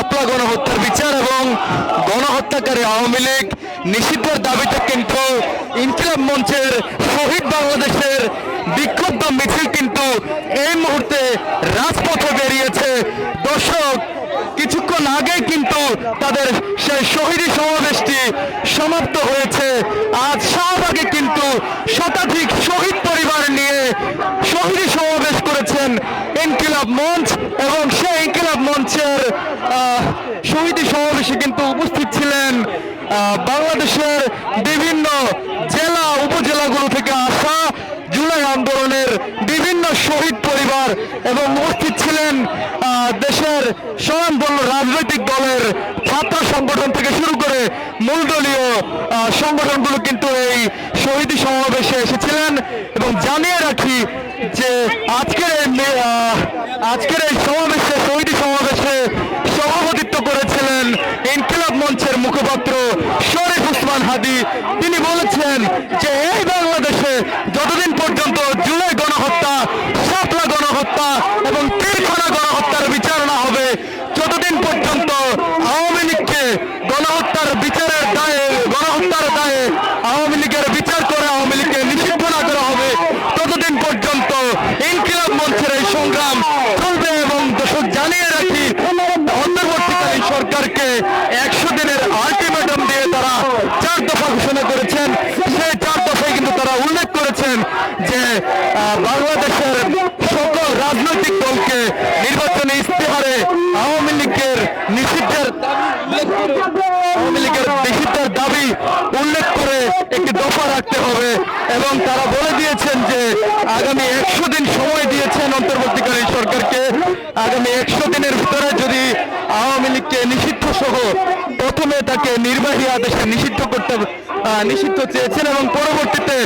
শাপলা গণহত্যার বিচার এবং গণহত্যাকারী আওয়ামী লীগ নিষিদ্ধের দাবিতে কিন্তু ইনকিলাব মঞ্চের শহীদ বাংলাদেশের বিক্ষুব্ধ মিছিল কিন্তু এই মুহূর্তে রাজপথে বেরিয়েছে। দর্শক, কিছুক্ষণ আগেই কিন্তু তাদের সেই শহীদ সমাবেশটি সমাপ্ত হয়েছে। আজ শাহবাগে কিন্তু শতাধিক শহীদ পরিবার নিয়ে শহীদ সমাবেশ করেছেন ইনকিলাব মঞ্চ এবং সেই ইনকিলাব মঞ্চের শহীদ সমাবেশে কিন্তু উপস্থিত ছিলেন বাংলাদেশের বিভিন্ন জেলা, উপজেলাগুলো থেকে আসা জুলাই আন্দোলনের বিভিন্ন শহীদ পরিবার এবং উপস্থিত ছিলেন দেশের স্বয়ংবন্য রাজনৈতিক দলের ছাত্র সংগঠন থেকে শুরু করে মূলদলীয় সংগঠনগুলো কিন্তু এই শহীদ সমাবেশে এসেছিলেন এবং জানিয়ে রাখি যে আজকের আহ, আজকের এই সমাবেশে শহীদ সমাবেশে সভাপতিত্ব করেছিলেন ইনকিলাব মঞ্চের মুখপাত্র শরীফ উসমান হাদি। তিনি বলেছেন যে এই বাংলাদেশে যতদিন পর্যন্ত জুলাই গণহত্যা সাতলা গণহত্যা এবং তীরখানা গণহত্যার বিচার না হবে যতদিন পর্যন্ত আওয়ামী লীগকে গণহত্যার বিচারের দায়ে গণহত্যার দায়ে আওয়ামী লীগের বিচার করে আওয়ামী লীগকে নিষিদ্ধ না করা হবে ততদিন পর্যন্ত ইনকিলাব মঞ্চের এই সংগ্রাম চলবে এবং দর্শক জানিয়ে রাখি অন্তর্বর্তীকালীন সরকারকে একশো দিনের আলটিমেটাম দিয়ে তারা চার দফা ঘোষণা করেছেন। সেই চার দফায় কিন্তু তারা উল্লেখ করেছেন যে বাংলাদেশের সকল রাজনৈতিক দলকে নির্বাচনী ইস্তেহারে আওয়ামী লীগের নিষিদ্ধের আওয়ামী লীগের নিষিদ্ধের দাবি উল্লেখ করে একটি দফা রাখতে হবে এবং তারা বলে দিয়েছেন যে, আগামী একশো দিন সময় দিয়েছেন অন্তর্বর্তীকালীন সরকারকে। আগামী একশো দিনের ভিতরে যদি আওয়ামী লীগকে নিষিদ্ধ সহ প্রথমে তাকে নির্বাহী আদেশে নিষিদ্ধ করতে নিষিদ্ধ চেয়েছেন এবং পরবর্তীতে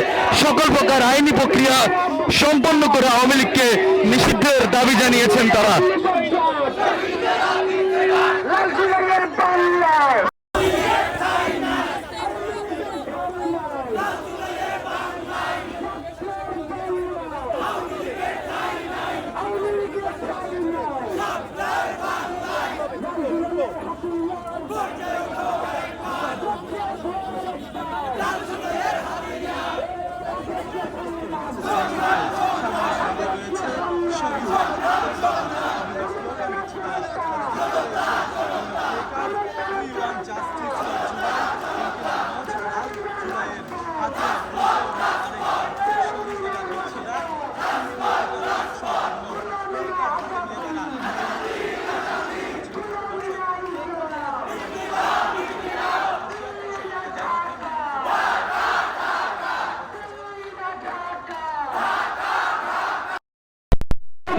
সকল প্রকার আইনি প্রক্রিয়া সম্পন্ন করে আওয়ামী লীগকে নিষিদ্ধের দাবি জানিয়েছেন তারা।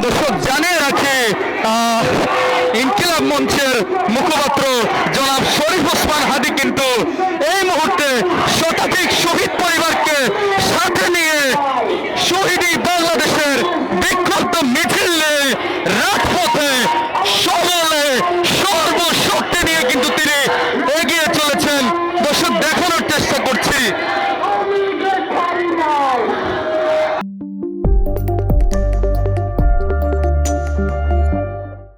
দর্শক জানিয়ে রাখি ইনকিলাব মঞ্চের মুখপাত্র জনাব শরীফ ওসমান হাদি কিন্তু এই মুহূর্তে শতাধিক শহীদ পরিবারকে সাথে নিয়ে